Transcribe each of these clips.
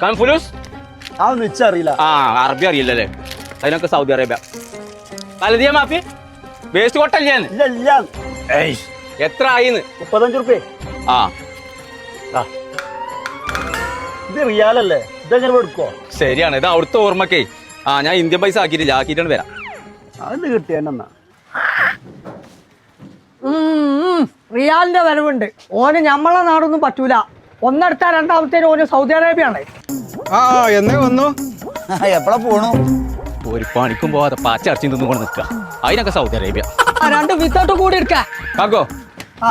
കൺഫുലൂസ് അതൊന്നും അറിയില്ല ആ അറബി അറിയില്ലല്ലേ അതിനൊക്കെ സൗദി അറേബ്യ പലതിയ മാഫി വേസ്റ്റ് കൊട്ടല്ലേ ഇല്ല ഇല്ല എത്ര ആയിന്ന് മുപ്പത്തഞ്ച് റുപ്യ ആ ഇത് റിയാലല്ലേ ഇതെങ്ങനെ എടുക്കോ ശരിയാണ് ഇത് അവിടുത്തെ ഓർമ്മക്കേ ആ ഞാൻ ഇന്ത്യൻ പൈസ ആക്കിയിട്ടില്ല ആക്കിയിട്ടാണ് വരാം അത് കിട്ടിയെന്നാ ഉം, റിയാലിന്റെ വരവുണ്ട് ഓന് നമ്മളെ നാടൊന്നും പറ്റൂല ഒന്നെടുത്താ രണ്ടാമത്തേന് ഓന് സൗദി അറേബ്യയാണ്. ആ എന്നേ വന്നു. എപ്പഴാ പോണു? ഒരു പണിക്കും പോവാതെ പാച്ച അടച്ചു നിന്ന് കൊണ്ട് നിൽക്കുക അതിനൊക്കെ സൗദി അറേബ്യ. രണ്ട് വിത്തോട്ട് കൂടി എടുക്കോ. കാക്കോ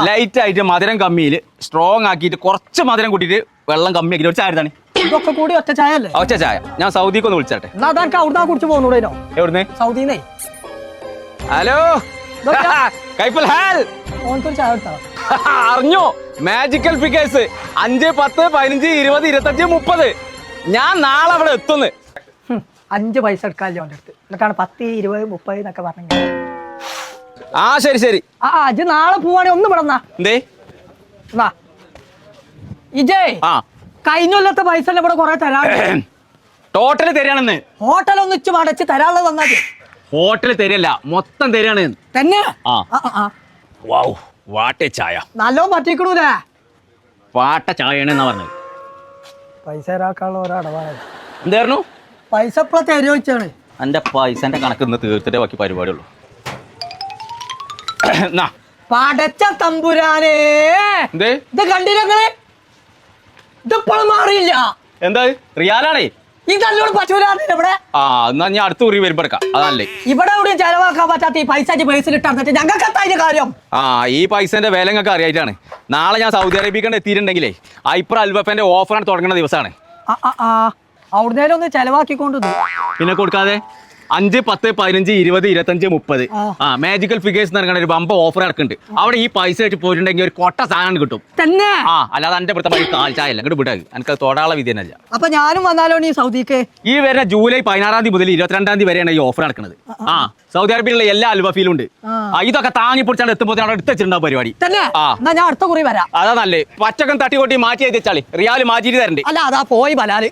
ലൈറ്റ് ആയിട്ട് മധുരം കമ്മിയിൽ സ്ട്രോങ് ആക്കിയിട്ട് കുറച്ച് മധുരം കൂട്ടിയിട്ട് വെള്ളം കമ്മി ആക്കി ഒരു ചായ തന്നെ ഇതൊക്കെ കൂടി ഒറ്റ ചായ അല്ലേ ഒറ്റ ചായ. ഞാൻ സൗദിക്ക് ഒന്ന് വിളിച്ചാട്ടെ. എന്നാ അതാർക്ക് അവിടുന്ന് കുടിച്ച് പോകുന്നൂടേനോ എവിടുന്ന്? സൗദിന്നേ. ഹലോ. കൈഫൽ ഹാൽ. ഓനക്കൊരു ചായ എടുത്താ? അറിഞ്ഞോ? മാജിക്കൽ ഫിഗേഴ്സ് അഞ്ച് പത്ത് പതിനഞ്ച് ഇരുപത് ഇരുപത്തഞ്ച് മുപ്പത്. ഞാൻ നാളെ അവിടെ എത്തുന്നു. അഞ്ച് പൈസ എടുക്കാല്ലോ അവന്റെ അടുത്ത്. എന്നിട്ടാണ് പത്ത് ഇരുപത് മുപ്പത് എന്നൊക്കെ പറഞ്ഞത് ആ ശരി ശരി. ആ അജ് നാളെ പോവാണെ ഒന്ന് വിടന്നാ എന്തേ? എന്നാ ഇജേ ആ. കഴിഞ്ഞ കൊല്ലത്തെ പൈസ ഇവിടെ കുറെ തരാണ്ട് ടോട്ടൽ തരാണെന്ന്. ഹോട്ടൽ ഒന്നിച്ച് മടച്ച് തരാനുള്ളത് തന്നാ ഹോട്ടൽ തരല്ല മൊത്തം തരാണ് തന്നെ? ആ, ആ. വൗ വാട്ടെ ചായ. നല്ലോ പറ്റിക്കണൂലേ വാട്ട ചായയാണ് എന്നാ പറഞ്ഞത്. പൈസ തരാക്കാനുള്ള ഓരോ അടവാണ് എന്തായിരുന്നു പൈസ ഇപ്പളെ തരുമോ വെച്ചാണ് എന്റെ പൈസന്റെ കണക്ക് ഇന്ന് തീർത്തിട്ടേ ബാക്കി പരിപാടിയുള്ളൂ എന്നാ പടച്ച തമ്പുരാനേ. എന്തേ? ഇത് കണ്ടില്ലേ മാറിയില്ല. എന്താ? റിയാലാണേ. ഈ നല്ലോണം പശുരാണ് ഇവിടെ? ആ എന്നാ ഞാൻ അടുത്ത കുറി വരുമ്പോ എടുക്കാം. അതല്ലേ ഇവിടെ എവിടെയും ചെലവാക്കാൻ പറ്റാത്ത ഈ പൈസ പേഴ്സിൽ ഇട്ടിട്ട് ഞങ്ങൾക്ക് എന്താ കാര്യം? ആ ഈ പൈസന്റെ വില അറിയായിട്ടാണ്. നാളെ ഞാൻ സൗദി അറേബ്യക്ക് എത്തിയിട്ടുണ്ടെങ്കിലേ ഐപ്ര അൽബഫന്റെ ഓഫറാണ് തുടങ്ങുന്ന ദിവസമാണ്. അവിടുന്നേലും ഒന്ന് ചെലവാക്കിക്കൊണ്ട് പിന്നെ കൊടുക്കാതെ? അഞ്ച് പത്ത് പതിനഞ്ച് ഇരുപത് ഇരുപത്തഞ്ച് മുപ്പത്. ആ. മാജിക്കൽ ഫിഗേഴ്സ് എന്ന് പറയുന്ന ഒരു ബമ്പ ഓഫർ ഇറക്കുന്നുണ്ട് അവിടെ ഈ പൈസ ആയിട്ട് പോയിട്ടുണ്ടെങ്കിൽ ഒരു കൊട്ട സാധനം കിട്ടും. തന്നെ? ആ അല്ലാതെ എന്റെ ഇവിടുത്തെ കാൽ ചായ അല്ല ഇങ്ങോട്ട് വിടാ. എനിക്ക് തൊടാള വിധി തന്നെയല്ല. അപ്പൊ ഞാനും വന്നാലോ നീ സൗദിക്ക്? ഈ വരുന്ന ജൂലൈ പതിനാറാം തീയതി മുതൽ ഇരുപത്തിരണ്ടാം തീയതി വരെയാണ് ഈ ഓഫർ നടക്കുന്നത് ആ സൗദി അറേബ്യയിലുള്ള എല്ലാ അൽവഫീലും ഉണ്ട്. ഇതൊക്കെ താങ്ങി പിടിച്ചാണ് എത്തുമ്പോൾ അവിടെ എടുത്ത് വെച്ചിട്ടുണ്ടാവും പരിപാടി. തന്നെ? ആ. എന്നാ ഞാൻ അടുത്ത കുറി വരാം. അതാ നല്ലേ പച്ചക്കം തട്ടിക്കൊട്ടി മാറ്റി എത്തിച്ചാളി റിയാൽ മാറ്റി തരണ്ടേ. അല്ല അതാ പോയി ബലാൽ.